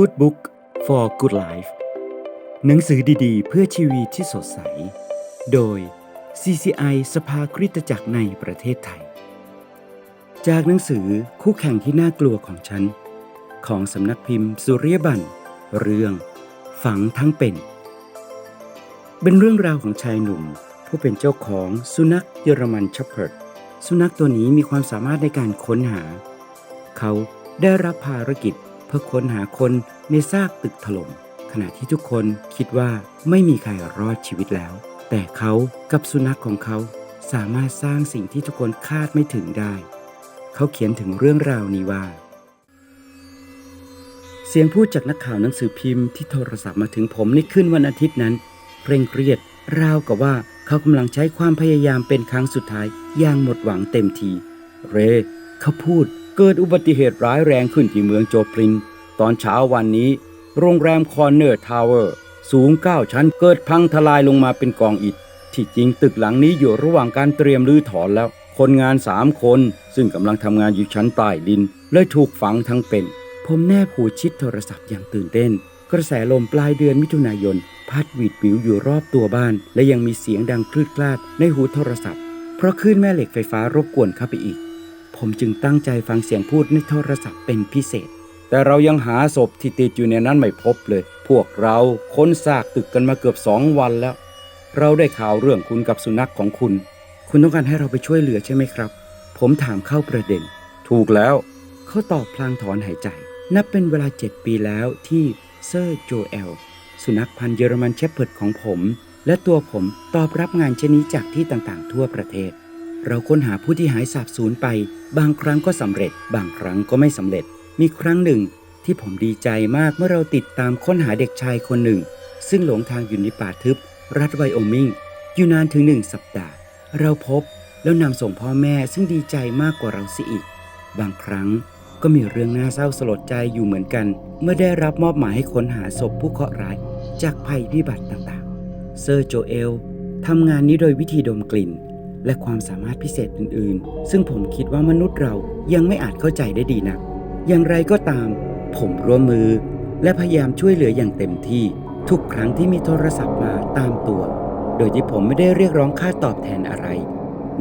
Good Book for Good Life หนังสือดีๆ เพื่อชีวิตที่สดใส โดย CCI สภาคริสตจักรในประเทศไทย จากหนังสือคู่แข่งที่น่ากลัวของฉัน ของสำนักพิมพ์สุริยบันเรื่อง ฝังทั้งเป็น เป็นเรื่องราวของชายหนุ่ม ผู้เป็นเจ้าของสุนัขเยอรมันชัพเพิร์ดสุนัขตัวนี้มีความสามารถในการค้นหา เขาได้รับภารกิจ พื่อค้นหาคนในซากตึกถล่มขณะที่ทุกคนคิดว่าไม่มีใครรอดชีวิตแล้ว แต่เขากับสุนัขของเขาสามารถสร้างสิ่งที่ทุกคนคาดไม่ถึงได้ เขาเขียนถึงเรื่องราวนี้ว่า เสียงพูดจากนักข่าวหนังสือพิมพ์ที่โทรศัพท์มาถึงผมในคืนวันอาทิตย์นั้นเคร่งเครียด ราวกับว่าเขากำลังใช้ความพยายามเป็นครั้งสุดท้ายอย่างหมดหวังเต็มที เร เขาพูด เกิดอุบัติเหตุร้ายแรงขึ้นที่เมืองโจปลิน ตอนเช้าวันนี้ โรงแรมคอนเนอร์ทาวเวอร์สูง 9 ชั้นเกิดพังทลายลงมาเป็นกองอิฐ ที่จริงตึกหลังนี้อยู่ระหว่างการเตรียมรื้อถอนแล้ว คนงาน3คน ซึ่งกำลังทำงานอยู่ชั้นใต้ดินเลยถูกฝังทั้งเป็น ผมแนบหูชิดโทรศัพท์อย่างตื่นเต้น กระแสลมปลายเดือนมิถุนายน พัดหวีดวิวอยู่รอบตัวบ้าน และยังมีเสียงดังคลืดคลาดในหูโทรศัพท์ เพราะคลื่นแม่เหล็กไฟฟ้ารบกวนเข้าไปอีก ผมจึงตั้งใจฟังเสียงพูดในโทรศัพท์เป็นพิเศษ แต่เรายังหาศพที่ติดอยู่ในนั้นไม่พบเลย พวกเราค้นซากตึกกันมาเกือบสองวันแล้ว เราได้ข่าวเรื่องคุณกับสุนัขของคุณ คุณต้องการให้เราไปช่วยเหลือใช่ไหมครับ ผมถามเข้าประเด็น ถูกแล้ว เขาตอบพลางถอนหายใจ นับเป็นเวลาเจ็ดปีแล้วที่เซอร์โจเอลสุนัขพันธุ์เยอรมันเชพเพิร์ดของผม และตัวผมตอบรับงานเช่นนี้จากที่ต่างๆ ทั่วประเทศ เราค้นหาผู้ที่หายสาบสูญไป บางครั้งก็สำเร็จ บางครั้งก็ไม่สำเร็จ มีครั้งหนึ่ง ที่ผมดีใจมากเมื่อเราติดตามค้นหาเด็กชายคนหนึ่ง ซึ่งหลงทางอยู่ในป่าทึบ รัฐไวโอมิงอยู่นานถึงหนึ่งสัปดาห์ เราพบแล้วนำส่งพ่อแม่ซึ่งดีใจมากกว่าเราเสิอีก บางครั้งก็มีเรื่องน่าเศร้าสลดใจอยู่เหมือนกัน เมื่อได้รับมอบหมายให้ค้นหาศพผู้เคราะห์ร้าย จากภัยพิบัติต่างๆ เซอร์โจเอลทำงานนี้โดยวิธีดมกลิ่น และความสามารถพิเศษอื่นๆ ซึ่งผมคิดว่ามนุษย์เรายังไม่อาจเข้าใจได้ดีนัก อย่างไรก็ตาม ผมร่วมมือ และพยายามช่วยเหลืออย่างเต็มที่ ทุกครั้งที่มีโทรศัพท์มาตามตัว โดยที่ผมไม่ได้เรียกร้องค่าตอบแทนอะไร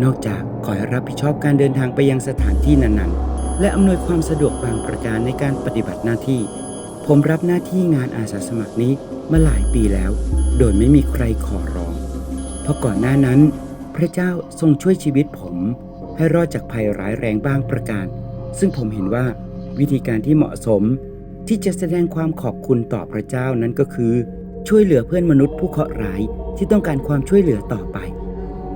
นอกจากคอยรับผิดชอบการเดินทางไปยังสถานที่นั้นๆ และอำนวยความสะดวกบางประการในการปฏิบัติหน้าที่ ผมรับหน้าที่งานอาสาสมัครนี้มาหลายปีแล้ว โดยไม่มีใครขอร้อง เพราะก่อนหน้านั้น พระเจ้าทรงช่วยชีวิตผม ให้รอดจากภัยร้ายแรงบ้างประการ ซึ่งผมเห็นว่าวิธีการที่เหมาะสม ที่จะแสดงความขอบคุณต่อพระเจ้านั้นก็คือ ช่วยเหลือเพื่อนมนุษย์ผู้เคราะห์ร้ายที่ต้องการความช่วยเหลือต่อไป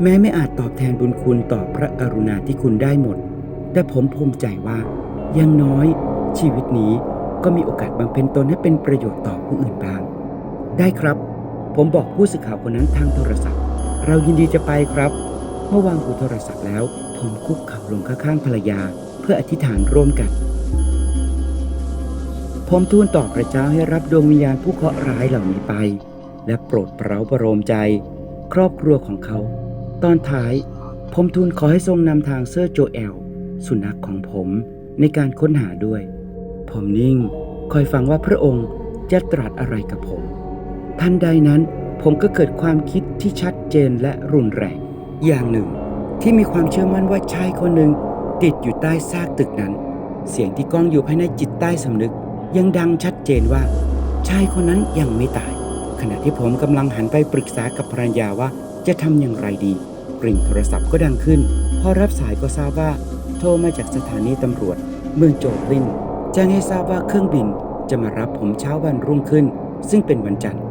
แม้ไม่อาจตอบแทนบุญคุณต่อพระกรุณาที่คุณได้หมด แต่ผมภูมิใจว่ายังน้อย ชีวิตนี้ก็มีโอกาสบางเป็นตนให้เป็นประโยชน์ต่อผู้อื่นบ้าง ได้ครับ ผมบอกผู้สื่อข่าวคนนั้นทางโทรศัพท์ เรายินดีจะไปครับ เมื่อวางหูโทรศัพท์แล้ว ผมคุกเข่าลงข้างๆภรรยา เพื่ออธิษฐานร่วมกัน ผมทูลต่อพระเจ้าให้รับดวงวิญญาณผู้เคราะห์ร้ายเหล่านี้ไป และโปรดเปร้าประโลมใจ ครอบครัวของเขา ตอนท้าย ผมทูลขอให้ทรงนำทางเซอร์โจเอล สุนัขของผมในการค้นหาด้วย ผมนิ่ง คอยฟังว่าพระองค์จะตรัสอะไรกับผม ทันใดนั้น ผมก็เกิดความคิดที่ชัดเจนและรุนแรง อย่างหนึ่ง ที่มีความเชื่อมั่นว่าชายคนหนึ่งติดอยู่ใต้ซากตึกนั้น เสียงที่ก้องอยู่ภายในจิตใต้สำนึก ยังดังชัดเจนว่า ชายคนนั้นยังไม่ตาย ขณะที่ผมกำลังหันไปปรึกษากับภรรยาว่าจะทำอย่างไรดีกริ่งโทรศัพท์ก็ดังขึ้น พอรับสายก็ทราบว่า โทรมาจากสถานีตำรวจ เมืองโจลินแจ้งให้ทราบว่าเครื่องบินจะมารับผมเช้าวันรุ่งขึ้น ซึ่งเป็นวันจันทร์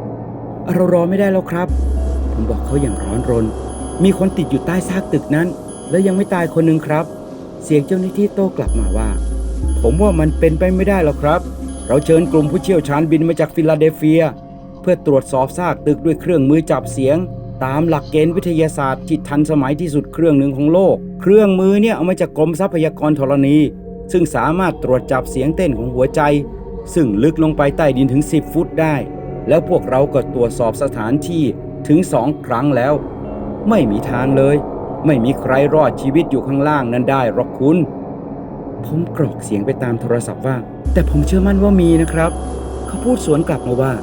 เรารอไม่ได้แล้วครับ ผมบอกเขาอย่างร้อนรน มีคนติดอยู่ใต้ซากตึกนั้น และยังไม่ตายคนหนึ่งครับ เสียงเจ้าหน้าที่โต้กลับมาว่า ผมว่ามันเป็นไปไม่ได้หรอกครับ เราเชิญกลุ่มผู้เชี่ยวชาญบินมาจากฟิลาเดลเฟีย เพื่อตรวจสอบซากตึกด้วยเครื่องมือจับเสียง ตามหลักเกณฑ์วิทยาศาสตร์ที่ทันสมัยที่สุดเครื่องหนึ่งของโลก เครื่องมือเนี่ยเอามาจากกรมทรัพยากรธรณี ซึ่งสามารถตรวจจับเสียงเต้นของหัวใจ ซึ่งลึกลงไปใต้ดินถึง 10 ฟุตได้ แล้วพวกเราก็ตรวจสอบสถานที่ถึงสองครั้งแล้ว ไม่มีทางเลย ไม่มีใครรอดชีวิตอยู่ข้างล่างนั้นได้หรอกคุณ ผมกรอกเสียงไปตามโทรศัพท์ว่า แต่ผมเชื่อมั่นว่ามีนะครับ เขาพูดสวนกลับมาว่า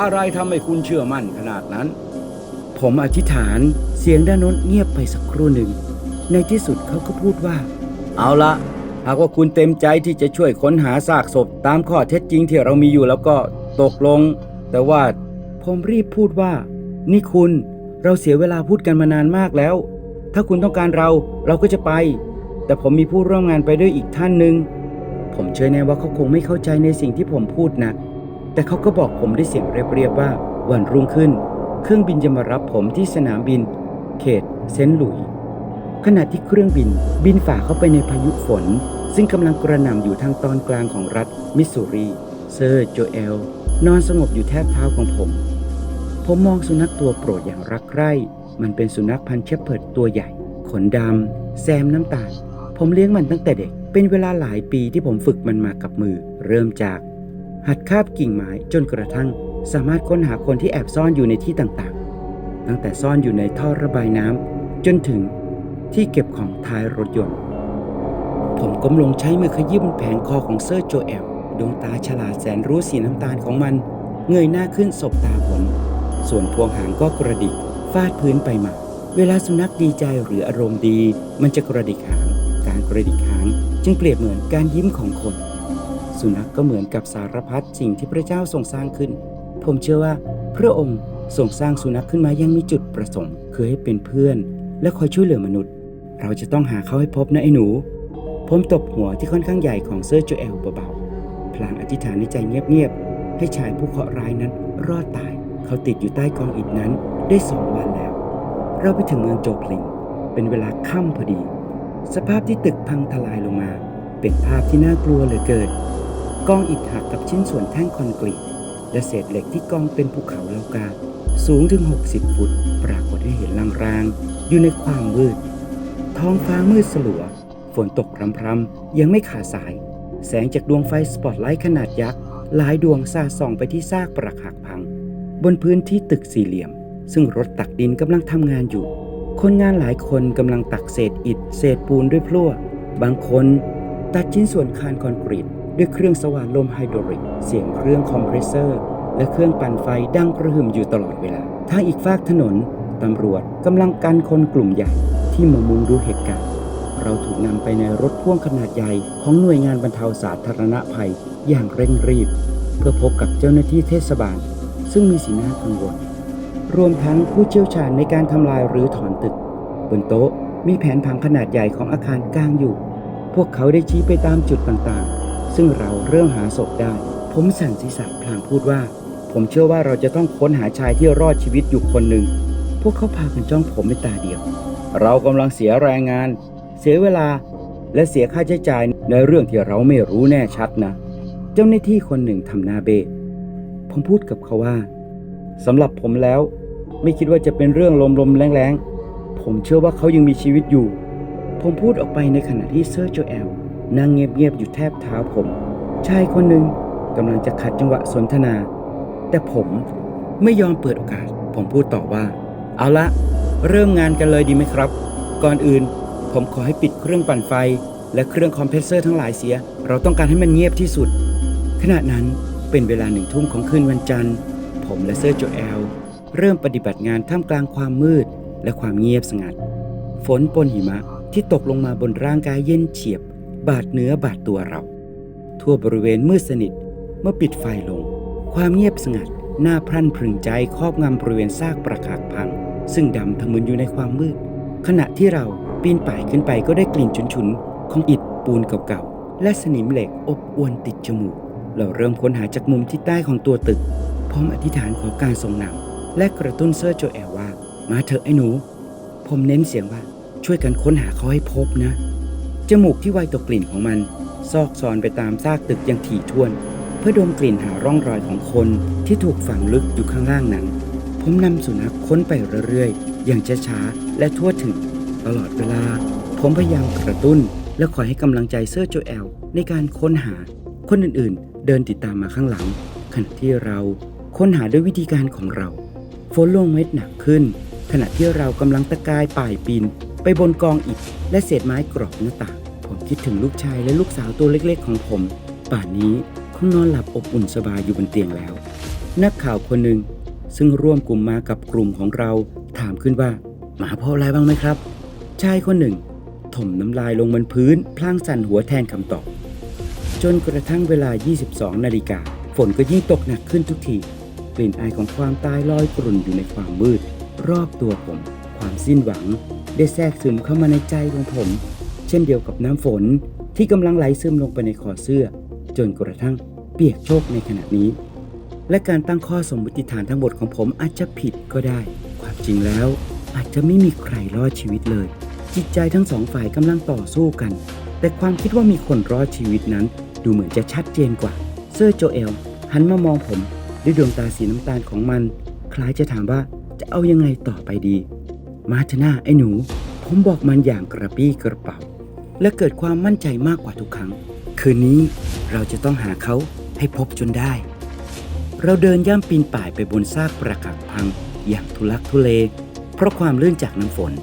อะไรทำให้คุณเชื่อมั่นขนาดนั้น ผมอธิษฐานเสียงด้านโน้นเงียบไปสักครู่หนึ่ง ในที่สุดเขาก็พูดว่า เอาละหากว่าคุณเต็มใจที่จะช่วยค้นหาซากศพตามข้อเท็จจริงที่เรามีอยู่แล้วก็ตกลง แต่ว่าผมรีบพูดว่า นี่คุณเราเสียเวลาพูดกันมานานมากแล้ว ถ้าคุณต้องการเราเราก็จะไป แต่ผมมีผู้ร่วมงานไปด้วยอีกท่านหนึ่งผมเชื่อแน่ว่าเขาคงไม่เข้าใจในสิ่งที่ผมพูดนะแต่เขาก็บอกผมด้วยเสียงเรียบๆว่า วันรุ่งขึ้น เครื่องบินจะมารับผมที่สนามบิน เขต เซนต์หลุยส์ขณะที่เครื่องบินบินฝ่าเข้าไปในพายุฝน ซึ่งกำลังกระหน่ำอยู่ทางตอนกลางของรัฐมิสซูรี เซอร์โจเอล นอนสงบอยู่แทบเท้าของผม ผมมองสุนัขตัวโปรดอย่างรักใคร่ มันเป็นสุนัขพันธุ์เชพเพิร์ดตัวใหญ่ ขนดำ แซมน้ำตาล ผมเลี้ยงมันตั้งแต่เด็ก เป็นเวลาหลายปีที่ผมฝึกมันมากับมือ เริ่มจาก หัดคาบกิ่งไม้จนกระทั่ง สามารถค้นหาคนที่แอบซ่อนอยู่ในที่ต่างๆ ตั้งแต่ซ่อนอยู่ในท่อระบายน้ำจนถึงที่เก็บของท้ายรถยนต์ ผมก้มลงใช้มือขยิ้มแผงคอของเซอร์โจเอล ดวงตาฉลาดแสนรู้สีน้ำตาลของมัน เงยหน้าขึ้นสบตาผม ส่วนพวงหางก็กระดิกฟาดพื้นไปมา เวลาสุนัขดีใจหรืออารมณ์ดี มันจะกระดิกหาง การกระดิกหางจึงเปรียบเหมือนการยิ้มของคน สุนัขกก็เหมือนกับสารพัดสิ่งที่พระเจ้าทรงสร้างขึ้น ผมเชื่อว่าพระองค์ทรงสร้างสุนัขขึ้นมายังมีจุดประสงค์คือให้เป็นเพื่อน และคอยช่วยเหลือมนุษย์ เราจะต้องหาเขาให้พบนะไอ้หนู ผมตบหัวที่ค่อนข้างใหญ่ของเซอร์โจเอลเบา พลางอธิษฐานในใจเงียบๆ ให้ชายผู้เคราะห์ร้ายนั้นรอดตาย เขาติดอยู่ใต้กองอิฐนั้นได้สองวันแล้ว เราไปถึงเมืองโจพลิง เป็นเวลาค่ำพอดี สภาพที่ตึกพังทลายลงมา เป็นภาพที่น่ากลัวเหลือเกินกองอิฐหักกับชิ้นส่วนแท่งคอนกรีตและเศษเหล็กที่กองเป็นภูเขาเลากาสูงถึง 60 ฟุต ปรากฏให้เห็นลางๆ อยู่ในความมืด ท้องฟ้ามืดสลัว ฝนตกพรำๆ ยังไม่ขาดสาย แสงจากดวงไฟสปอตไลท์ขนาดยักษ์หลายดวงสาดส่องไปที่ซากปรักหักพัง บนพื้นที่ตึกสี่เหลี่ยม ซึ่งรถตักดินกำลังทำงานอยู่ คนงานหลายคนกำลังตักเศษอิฐเศษปูนด้วยพลั่ว บางคนตัดชิ้นส่วนคานคอนกรีตด้วยเครื่องสว่านลมไฮดรอลิก เสียงเครื่องคอมเพรสเซอร์ และเครื่องปั่นไฟดังกระหึ่มอยู่ตลอดเวลาทางอีกฝากถนนตำรวจกำลังกันคนกลุ่มใหญ่ที่มามุงดูเหตุการณ์ เราถูกนำไปในรถพ่วงขนาดใหญ่ของหน่วยงานบรรเทาสาธารณภัยอย่างเร่งรีบ เพื่อพบกับเจ้าหน้าที่เทศบาล ซึ่งมีสีหน้ากังวล รวมทั้งผู้เชี่ยวชาญในการทำลายหรือถอนตึก บนโต๊ะมีแผนผังขนาดใหญ่ของอาคารกลางอยู่ พวกเขาได้ชี้ไปตามจุดต่างๆ ซึ่งเราเริ่มหาศพได้ ผมสั่นศีรษะพลางพูดว่า ผมเชื่อว่าเราจะต้องค้นหาชายที่รอดชีวิตอยู่คนหนึ่ง พวกเขาพากันจ้องผมเป็นตาเดียว เรากำลังเสียแรงงาน เสียเวลาและเสียค่าใช้จ่ายในเรื่องที่เราไม่รู้แน่ชัดนะ เจ้าหน้าที่คนหนึ่งทำหน้าเบะผมพูดกับเขาว่าสำหรับผมแล้ว ไม่คิดว่าจะเป็นเรื่องลมๆแรงๆ ผมเชื่อว่าเขายังมีชีวิตอยู่ ผมพูดออกไปในขณะที่เซอร์โจแอลนั่งเงียบๆอยู่แทบเท้าผม ชายคนหนึ่งกำลังจะขัดจังหวะสนทนา แต่ผมไม่ยอมเปิดโอกาส ผมพูดต่อว่า เอาละ เริ่มงานกันเลยดีไหมครับ ก่อนอื่น ผมขอให้ปิดเครื่องปั่นไฟ และเครื่องคอมเพรสเซอร์ทั้งหลายเสีย เราต้องการให้มันเงียบที่สุด ขณะนั้นเป็นเวลาหนึ่งทุ่มของคืนวันจันทร์ ผมและเซอร์โจแอล เริ่มปฏิบัติงานท่ามกลางความมืดและความเงียบสงัด ฝนปนหิมะที่ตกลงมาบนร่างกายเย็นเฉียบ บาดเนื้อบาดตัวเรา ทั่วบริเวณมืดสนิทเมื่อปิดไฟลง ความเงียบสงัดน่าพรั่นพรึงใจครอบงำบริเวณซากปรักหักพัง ซึ่งดำทะมึนอยู่ในความมืด ขณะที่เรา ปีนป่ายขึ้นไปก็ได้กลิ่นฉุนๆ ของอิฐปูนเก่าๆ และสนิมเหล็กอบอวนติดจมูก เราเริ่มค้นหาจากมุมที่ใต้ของตัวตึก พร้อมอธิษฐานขอการทรงนำและกระตุ้นเซอร์โจแอลว่า มาเถอะไอ้หนู ผมเน้นเสียงว่าช่วยกันค้นหาเขาให้พบนะ จมูกที่ไวต่อกลิ่นของมัน ซอกซอนไปตามซากตึกอย่างถี่ถ้วน เพื่อดมกลิ่นหาร่องรอยของคนที่ถูกฝังลึกอยู่ข้างล่างนั้น ผมนำสุนัขค้นไปเรื่อยๆ อย่างช้าๆและทั่วถึง ตลอดเวลา ผมพยายามกระตุ้น และคอยให้กำลังใจเซอร์โจแอล ในการค้นหา คนอื่นๆ เดินติดตามมาข้างหลัง ขณะที่เราค้นหาด้วยวิธีการของเรา ฝนลงเม็ดหนักขึ้น ขณะที่เรากำลังตะกายป่ายปีนไปบนกองอิฐและเศษไม้กรอบหน้าต่างผมคิดถึงลูกชายและลูกสาวตัวเล็กๆ ของผม ป่านนี้คงนอนหลับอบอุ่นสบายอยู่บนเตียงแล้ว นักข่าวคนหนึ่งซึ่งร่วมกลุ่มมากับกลุ่มของเรา ถามขึ้นว่า หมาพ่ออะไรบ้างไหมครับ ชายคนหนึ่ง ถมน้ำลายลงบนพื้น พลางสั่นหัวแทนคำตอบ จนกระทั่งเวลา 22 นาฬิกา ฝนก็ยิ่งตกหนักขึ้นทุกที กลิ่นอายของความตายลอยกลุ่นอยู่ในความมืด รอบตัวผม ความสิ้นหวัง ได้แทรกซึมเข้ามาในใจของผม เช่นเดียวกับน้ำฝนที่กำลังไหลซึมลงไปในคอเสื้อ จนกระทั่งเปียกโชกในขณะนี้ และการตั้งข้อสมมติฐานทั้งหมดของผมอาจจะผิดก็ได้ ความจริงแล้วอาจจะไม่มีใครรอดชีวิตเลย จิตใจทั้งสองฝ่ายกำลังต่อสู้กัน แต่ความคิดว่ามีคนรอดชีวิตนั้น ดูเหมือนจะชัดเจนกว่า เซอร์โจเอล หันมามองผม ด้วยดวงตาสีน้ำตาลของมัน คล้ายจะถามว่าจะเอายังไงต่อไปดี มาเถนาไอ้หนู ผมบอกมันอย่างกระปี้กระเป๋า และเกิดความมั่นใจมากกว่าทุกครั้ง คืนนี้เราจะต้องหาเขาให้พบจนได้ เราเดินย่ำปีนป่ายไปบนซากปรักหักพังอย่างทุลักทุเล เพราะความลื่นจากน้ำฝน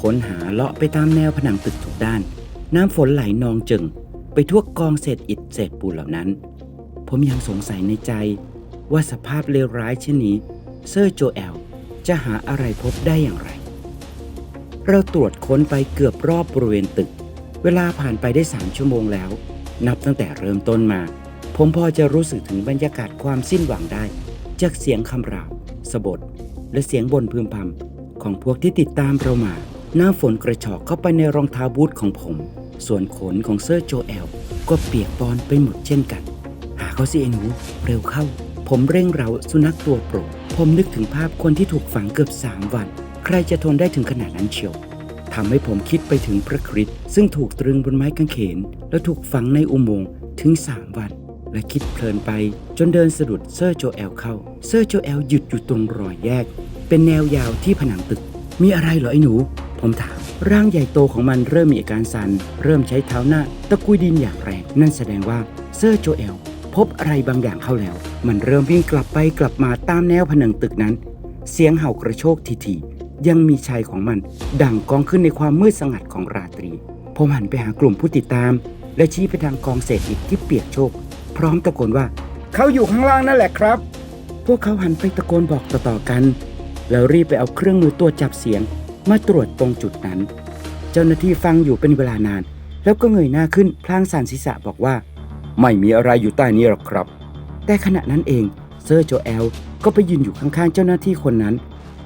ค้นหาเลาะไปตามแนวผนังตึกทุกด้าน น้ำฝนไหลนองจึง ไปทั่วกองเศษอิฐเศษปูนเหล่านั้น ผมยังสงสัยในใจ ว่าสภาพเลวร้ายเช่นนี้ เซอร์โจแอล จะหาอะไรพบได้อย่างไร เราตรวจค้นไปเกือบรอบบริเวณตึก เวลาผ่านไปได้สามชั่วโมงแล้ว นับตั้งแต่เริ่มต้นมา ผมพอจะรู้สึกถึงบรรยากาศความสิ้นหวังได้ จากเสียงคำรามสะบดและเสียงบ่นพึมพำของพวกที่ติดตามเรามา หน้าฝนกระชอกเข้าไปในรองเท้าบูทของผม ส่วนขนของเซอร์โจแอล ก็เปียกปอนไปหมดเช่นกัน หาเขาสิไอหนู เร็วเข้า ผมเร่งเราสุนัขตัวโปรดผมนึกถึงภาพคนที่ถูกฝังเกือบสามวัน ใครจะทนได้ถึงขนาดนั้นเชียวทำให้ผมคิดไปถึงพระคริสต์ซึ่งถูกตรึงบนไม้กางเขน แล้วถูกฝังในอุโมงค์ถึง3วัน และคิดเพลินไปจนเดินสะดุดเซอร์โจแอลเข้า เซอร์โจแอลหยุดอยู่ตรงรอยแยก เป็นแนวยาวที่ผนังตึก มีอะไรเหรอไอ้หนู ผมถามร่างใหญ่โตของมันเริ่มมีอาการสัน่นเริ่มใช้เท้าหน้าตะกุยดินอย่างแรง นั่นแสดงว่าเซอร์โจแอลพบอะไรบางอย่างเข้าแล้ว มันเริ่มวิ่งกลับไปกลับมาตามแนวผนังตึกนั้น เสียงเห่ากระโชกทีๆยังมีชัยของมัน ดังกองขึ้นในความมืดสงัดของราตรีผมหันไปหากลุ่มผู้ติดตาม และชี้ไปทางกองเศษอิฐที่เปียกโชก พร้อมตะโกนว่าเขาอยู่ข้างล่างนั่นแหละครับ พวกเขาหันไปตะโกนบอกต่อๆกัน แล้วรีบไปเอาเครื่องมือตรวจับเสียง มาตรวจตรงจุดนั้น เจ้าหน้าที่ฟังอยู่เป็นเวลานาน แล้วก็เงยหน้าขึ้นพลางสันศีรษะบอกว่า ไม่มีอะไรอยู่ใต้นี้หรอกครับ แต่ขณะนั้นเองเซอร์โจแอลก็ไปยืนอยู่ข้างๆเจ้าหน้าที่คนนั้น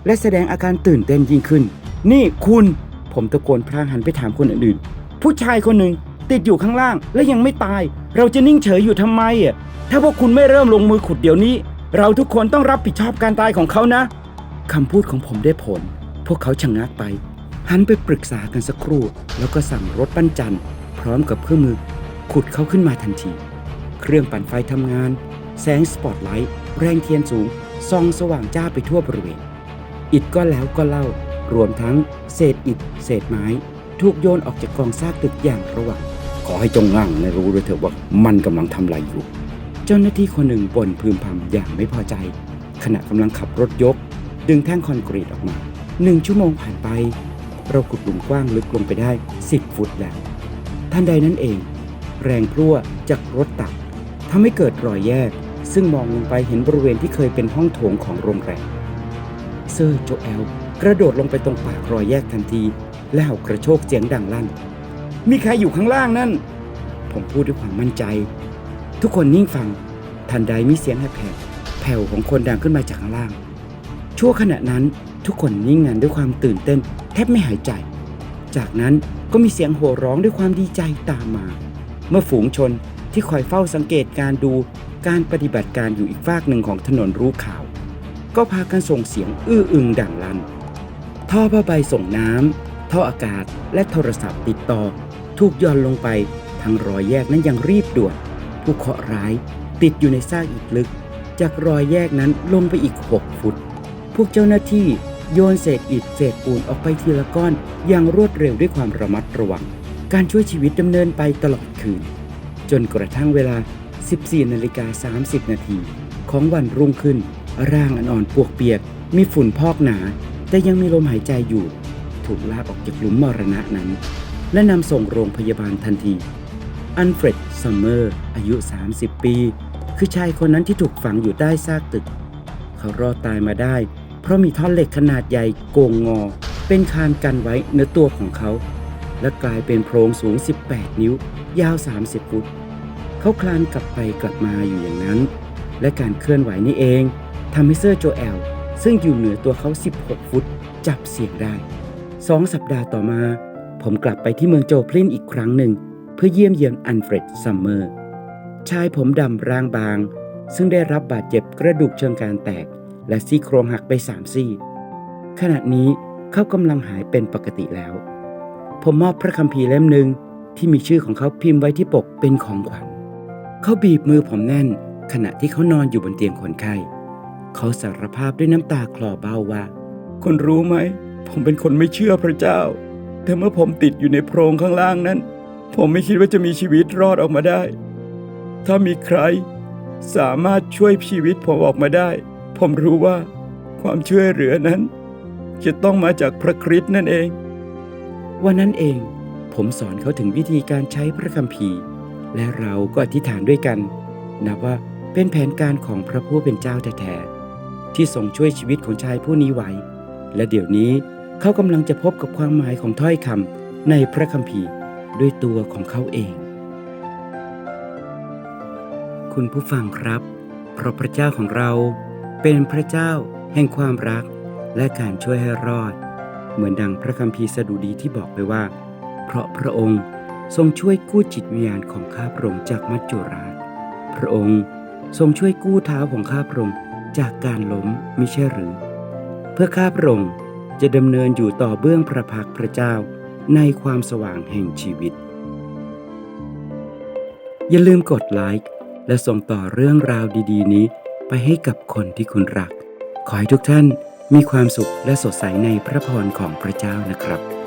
และแสดงอาการตื่นเต้นยิ่งขึ้น นี่คุณ ผมตะโกนพลางหันไปถามคนอื่นๆผู้ชายคนหนึ่งติดอยู่ข้างล่างและยังไม่ตาย เราจะนิ่งเฉยอยู่ทำไมอะถ้าพวกคุณไม่เริ่มลงมือขุดเดี๋ยวนี้ เราทุกคนต้องรับผิดชอบการตายของเขานะคำพูดของผมได้ผล พวกเขาชะงักไป หันไปปรึกษากันสักครู่ แล้วก็สั่งรถปั้นจันทร์พร้อมกับเครื่องมือขุดเขาขึ้นมาทันที เครื่องปั่นไฟทำงาน แสงสปอตไลท์แรงเทียนสูงส่องสว่างจ้าไปทั่วบริเวณ อิฐก็แล้วก็เล่า รวมทั้งเศษอิฐเศษไม้ ถูกโยนออกจากกองซากตึกอย่างระว่างขอให้จงงั่งในรู้ด้วยเถอะว่ามันกำลังทำอะไรอยู่ เจ้าหน้าที่คนหนึ่งบ่นพึมพำอย่างไม่พอใจ ขณะกำลังขับรถยก ดึงแท่งคอนกรีตออกมา หนึ่งชั่วโมงผ่านไป เราขุดหลุมกว้างลึกลงไปได้ 10 ฟุตแล้วทันใดนั้นเอง แรงพรั่วจากรถตักทำให้เกิดรอยแยก ซึ่งมองลงไปเห็นบริเวณที่เคยเป็นห้องโถงของโรงแรมเซอร์โจแอลกระโดดลงไปตรงปากรอยแยกทันที และเห่ากระโชกเสียงดังลั่น มีใครอยู่ข้างล่างนั่น ผมพูดด้วยความมั่นใจ ทุกคนนิ่งฟัง ทันใดมีเสียงแผบแผ่วของคนดังขึ้นมาจากข้างล่าง ชั่วขณะนั้น ทุกคนนิ่งงันด้วยความตื่นเต้น แทบไม่หายใจ จากนั้นก็มีเสียงโห่ร้องด้วยความดีใจตามมา เมื่อฝูงชนที่คอยเฝ้าสังเกตการดูการปฏิบัติการอยู่อีกฝากหนึ่งของถนนรู้ข่าว ก็พากันส่งเสียงอื้ออึงดังลั่นท่อผ้าใบส่งน้ำท่ออากาศและโทรศัพท์ติดต่อ ถูกย่อนลงไปทางรอยแยกนั้นยังรีบด่วน ผู้เคราะห์ร้ายติดอยู่ในซากอิฐลึก จากรอยแยกนั้นลงไปอีก 6 ฟุต พวกเจ้าหน้าที่ โยนเศษอิฐเศษปูนออกไปทีละก้อน อย่างรวดเร็วด้วยความระมัดระวัง การช่วยชีวิตดำเนินไปตลอดคืน จนกระทั่งเวลา 14นาฬิกา30 นาทีของวันรุ่งขึ้น ร่างอ่อนๆปวกเปียก มีฝุ่นพอกหนา แต่ยังมีลมหายใจอยู่ ถูกลากออกจากหลุมมรณะนั้น และนำส่งโรงพยาบาลทันทีอันเฟรดซัมเมอร์อายุ 30 ปี คือชายคนนั้นที่ถูกฝังอยู่ใต้ซากตึก เขารอดตายมาได้ ราะมีท่อนเหล็กขนาดใหญ่โกงงอ เป็นคานกันไว้เนื้อตัวของเขา และกลายเป็นโพรงสูง 18 นิ้ว ยาว 30 ฟุต เขาคลานกลับไปกลับมาอยู่อย่างนั้น และการเคลื่อนไหวนี่เองทำให้เซอร์โจแอล ซึ่งอยู่เหนือตัวเขา 16 ฟุต จับเสียงได้สองสัปดาห์ต่อมา ผมกลับไปที่เมืองโจพลินอีกครั้งหนึ่ง เพื่อเยี่ยมเยียนอันเฟรดซัมเมอร์ชายผมดำร่างบาง ซึ่งได้รับบาดเจ็บกระดูกเชิงกรานแตก และซี่โครงหักไปสามซี่ ขณะนี้เขากำลังหายเป็นปกติแล้ว ผมมอบพระคัมภีร์เล่มหนึ่งที่มีชื่อของเขาพิมพ์ไว้ที่ปกเป็นของขวัญ เขาบีบมือผมแน่น ขณะที่เขานอนอยู่บนเตียงคนไข้ เขาสารภาพด้วยน้ำตาคลอเบ้าว่า คุณรู้ไหม ผมเป็นคนไม่เชื่อพระเจ้า แต่เมื่อผมติดอยู่ในโพรงข้างล่างนั้น ผมไม่คิดว่าจะมีชีวิตรอดออกมาได้ ถ้ามีใคร สามารถช่วยชีวิตผมออกมาได้ ผมรู้ว่าความช่วยเหลือนั้น จะต้องมาจากพระคริสต์นั่นเอง วันนั้นเอง ผมสอนเขาถึงวิธีการใช้พระคัมภีร์ และเราก็อธิษฐานด้วยกัน นับว่าเป็นแผนการของพระผู้เป็นเจ้าแท้ๆที่ทรงช่วยชีวิตของชายผู้นี้ไว้ และเดี๋ยวนี้เขากำลังจะพบกับความหมายของถ้อยคำในพระคัมภีร์ด้วยตัวของเขาเอง คุณผู้ฟังครับ เพราะพระเจ้าของเรา เป็นพระเจ้าแห่งความรักและการช่วยให้รอด เหมือนดังพระคัมภีร์สดุดีที่บอกไว้ว่า เพราะพระองค์ทรงช่วยกู้จิตวิญญาณของข้าพระองค์จากมัจจุราช พระองค์ทรงช่วยกู้เท้าของข้าพระองค์จากการล้มมิใช่หรือ เพื่อข้าพระองค์จะดำเนินอยู่ต่อเบื้องพระพักพระเจ้าในความสว่างแห่งชีวิต อย่าลืมกดไลค์และส่งต่อเรื่องราวดี ๆ นี้ ไปให้กับคนที่คุณรัก ขอให้ทุกท่านมีความสุขและสดใสในพระพรของพระเจ้านะครับ